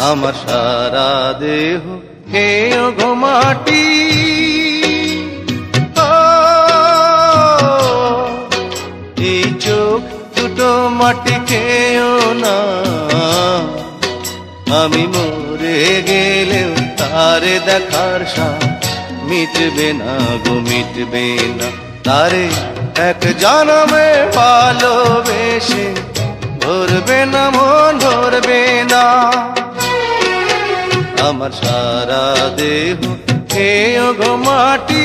আমার সারা দেহ। খেয়ে ঘুমাটি এই চোখ দুটো মাটি খেয়েও না। আমি মরে গেলেও তারে দেখার সাথ মিটবে না গো, মিটবে না। তারে এক জনমে ভালোবেসে ধরবে না মন আমার সারা দেহ। হে গো মাটি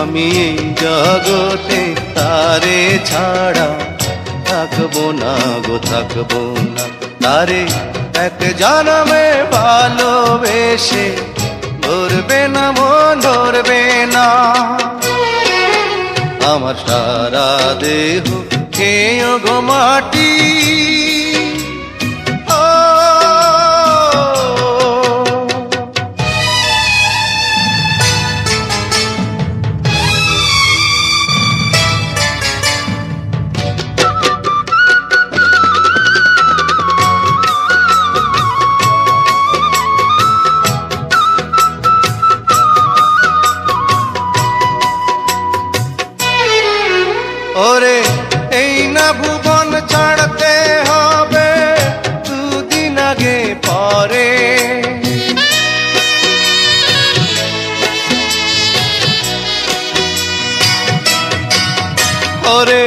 আমি এই জগতে তারে ছাড়া থাকব না গো, থাকব না। তারে এক জনমে ভালোবেসে ধরবে না মন, ধরবে না। আমার সারা দেহ খেয়ে গো মাটি। ওরে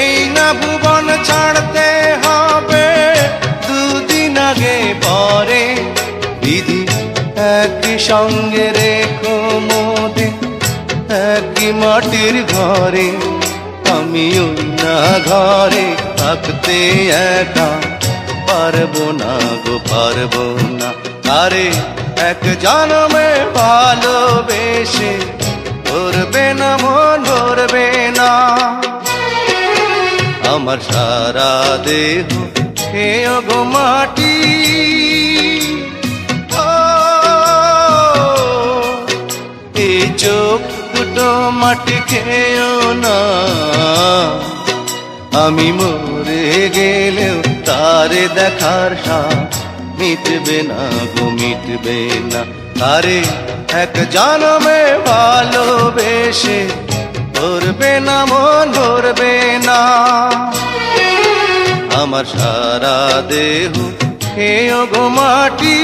এই না ভুবন ছাড়তে হবে। দুদিন আগে পরে দিদি একই সঙ্গে রেখো মোদে, একই মাটির ঘরে। আমি ওই না ঘরে থাকতে একা, পারব না গো, পারব না। আরে, এক জনমে ভালোবেসে আমার সারা দেহ। খেয়ে গো মাটি। এই চোখ দুটো মাটি খেয়েও না। আমি মরে গেলেও তারে দেখার সাথ মিটবে না গো, মিটবে না। তারে এক জনমে ভালোবেসে ধরবে না মন ধরবে না। আমার সারা দেহ খেয়ে গো মাটি।